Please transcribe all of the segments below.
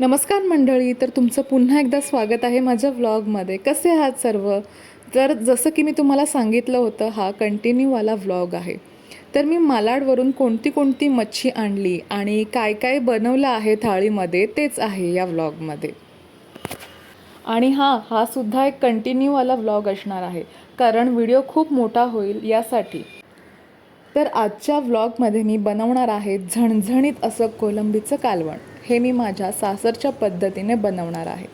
नमस्कार मंडळी तर तुमचं पुन्हा एकदा स्वागत आहे माझ्या व्लॉगमध्ये कसे आहात सर्व? तर जसं की मी तुम्हाला सांगितलं होतं हा कंटिन्यूवाला व्लॉग आहे. तर मी मालाडवरून कोणती कोणती मच्छी आणली आणि काय काय बनवलं आहे थाळीमध्ये तेच आहे या व्लॉगमध्ये आणि हां हा सुद्धा एक कंटिन्यूवाला व्लॉग असणार आहे कारण व्हिडिओ खूप मोठा होईल यासाठी. तर आजच्या व्लॉगमध्ये मी बनवणार आहे झणझणीत असं कोलंबीचं कालवण. हे मी माझ्या सासरच्या पद्धतीने बनवणार आहे.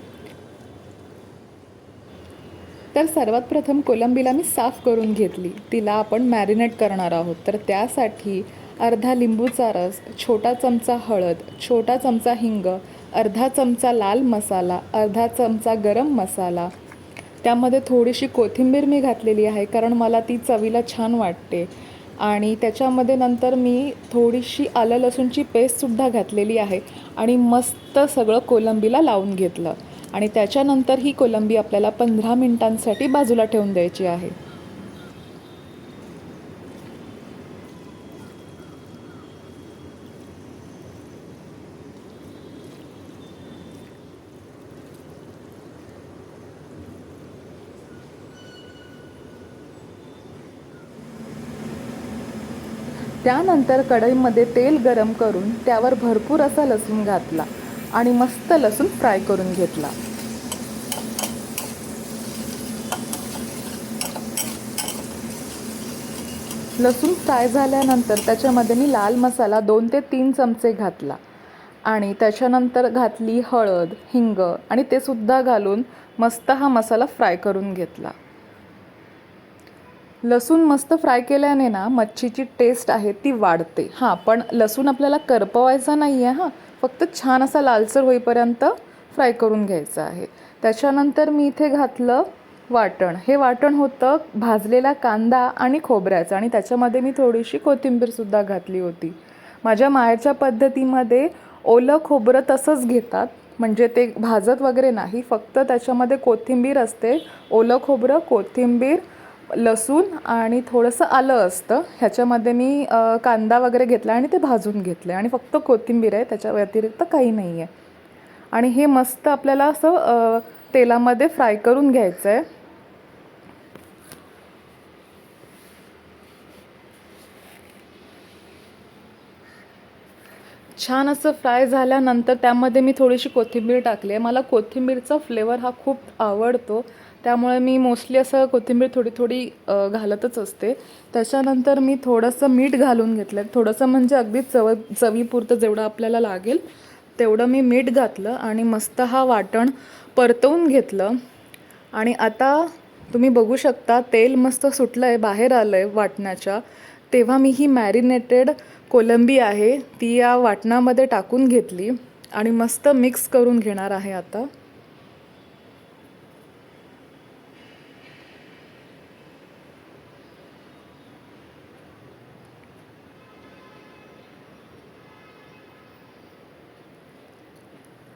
तर सर्वात प्रथम कोलंबीला मी साफ करून घेतली. तिला आपण मॅरिनेट करणार आहोत. तर त्यासाठी अर्धा लिंबूचा रस छोटा चमचा हळद छोटा चमचा हिंग अर्धा चमचा लाल मसाला अर्धा चमचा गरम मसाला. त्यामध्ये थोडीशी कोथिंबीर मी घातलेली आहे कारण मला ती चवीला छान वाटते. आणि त्याच्यामध्ये नंतर मी थोडीशी आलं लसूणची पेस्टसुद्धा घातलेली आहे. आणि मस्त सगळं कोलंबीला लावून घेतलं. आणि त्याच्यानंतर ही कोलंबी आपल्याला पंधरा मिनिटांसाठी बाजूला ठेवून द्यायची आहे. त्यानंतर कढईमध्ये तेल गरम करून त्यावर भरपूर असा लसूण घातला आणि मस्त लसूण फ्राय करून घेतला. लसूण फ्राय झाल्यानंतर त्याच्यामध्ये मी लाल मसाला दोन ते तीन चमचे घातला आणि त्याच्यानंतर घातली हळद हिंग आणि ते सुद्धा घालून मस्त हा मसाला फ्राय करून घेतला. लसूण मस्त फ्राय केल्याने ना मच्छीची टेस्ट आहे ती वाढते. हां पण लसूण आपल्याला करपवायचा नाही आहे हां. फक्त छान असा लालसर होईपर्यंत फ्राय करून घ्यायचा आहे. त्याच्यानंतर मी इथे घातलं वाटण. हे वाटण होतं भाजलेला कांदा आणि खोबऱ्याचं आणि त्याच्यामध्ये मी थोडीशी कोथिंबीरसुद्धा घातली होती. माझ्या मायाच्या पद्धतीमध्ये ओलं खोबरं तसंच घेतात. म्हणजे ते भाजत वगैरे नाही फक्त त्याच्यामध्ये कोथिंबीर असते. ओलं खोबरं कोथिंबीर लसूण आणि थोडंसं आलं असतं. ह्याच्यामध्ये मी कांदा वगैरे घेतला आणि ते भाजून घेतले. आणि फक्त कोथिंबीर आहे त्याच्या व्यतिरिक्त काही नाही आहे आणि हे मस्त आपल्याला असं तेलामध्ये फ्राय करून घ्यायचं आहे छान असं फ्राय झाल्यानंतर त्यामध्ये मी थोडीशी कोथिंबीर टाकली आहे. मला कोथिंबीरचा फ्लेवर हा खूप आवडतो. त्यामुळे मी मोस्टली असं कोथिंबीर थोडी थोडी घालतच असते. त्याच्यानंतर मी थोडंसं मीठ घालून घेतलं. थोडंसं म्हणजे अगदी चव चवीपुरतं जेवढं आपल्याला लागेल तेवढं मी मीठ घातलं आणि मस्त हा वाटण परतवून घेतलं. आणि आता तुम्ही बघू शकता तेल मस्त सुटलं आहे बाहेर आलं आहे वाटणाच्या तेव्हा मी ही मॅरिनेटेड कोलंबी आहे ती या वाटणामध्ये टाकून घेतली. आणि मस्त मिक्स करून घेणार आहे आता.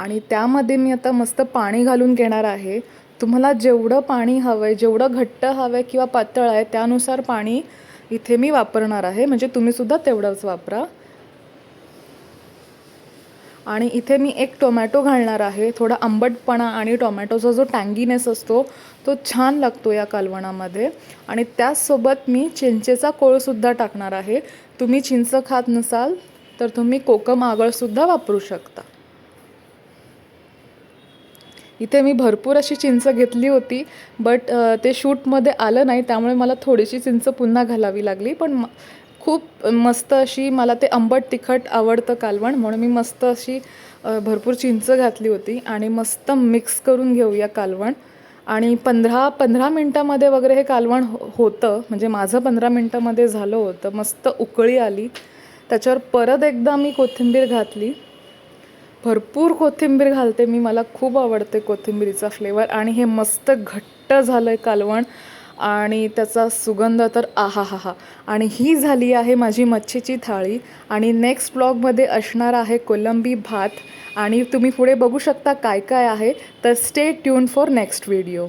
आणि त्यामध्ये मी आता मस्त पाणी घालून घेणार आहे. तुम्हाला जेवढं पाणी हवं आहे जेवढं घट्ट हवं आहे किंवा पातळ आहे त्यानुसार पाणी इथे मी वापरणार आहे. म्हणजे तुम्हीसुद्धा तेवढंच वापरा. आणि इथे मी एक टोमॅटो घालणार आहे. थोडा आंबटपणा आणि टोमॅटोचा जो टँगीनेस असतो तो छान लागतो या कालवणामध्ये. आणि त्याचसोबत मी चिंचेचा कोळसुद्धा टाकणार आहे. तुम्ही चिंच खात नसाल तर तुम्ही कोकम आगळसुद्धा वापरू शकता. इथे मी भरपूर अशी चिंच घेतली होती बट ते शूटमध्ये आलं नाही त्यामुळे मला थोडीशी चिंच पुन्हा घालावी लागली पण म खूप मस्त अशी मला ते आंबट तिखट आवडतं कालवण म्हणून मी मस्त अशी भरपूर चिंच घातली होती आणि मस्त मिक्स करून घेऊया कालवण. आणि पंधरा पंधरा मिनटामध्ये वगैरे हे कालवण हो होतं म्हणजे माझं पंधरा मिनटामध्ये झालं होतं मस्त उकळी आली. त्याच्यावर परत एकदा मी कोथिंबीर घातली. भरपूर कोथिंबीर घालते. मी मला खूप आवडते कोथिंबीरीचा फ्लेवर आणि हे मस्त घट्ट झालं आहे कालवण. आणि त्याचा सुगंध तर आहा हा हा आणि ही झाली आहे माझी मच्छीची थाळी. आणि नेक्स्ट ब्लॉगमध्ये असणार आहे कोलंबी भात. आणि तुम्ही पुढे बघू शकता काय काय आहे. तर stay tune for next video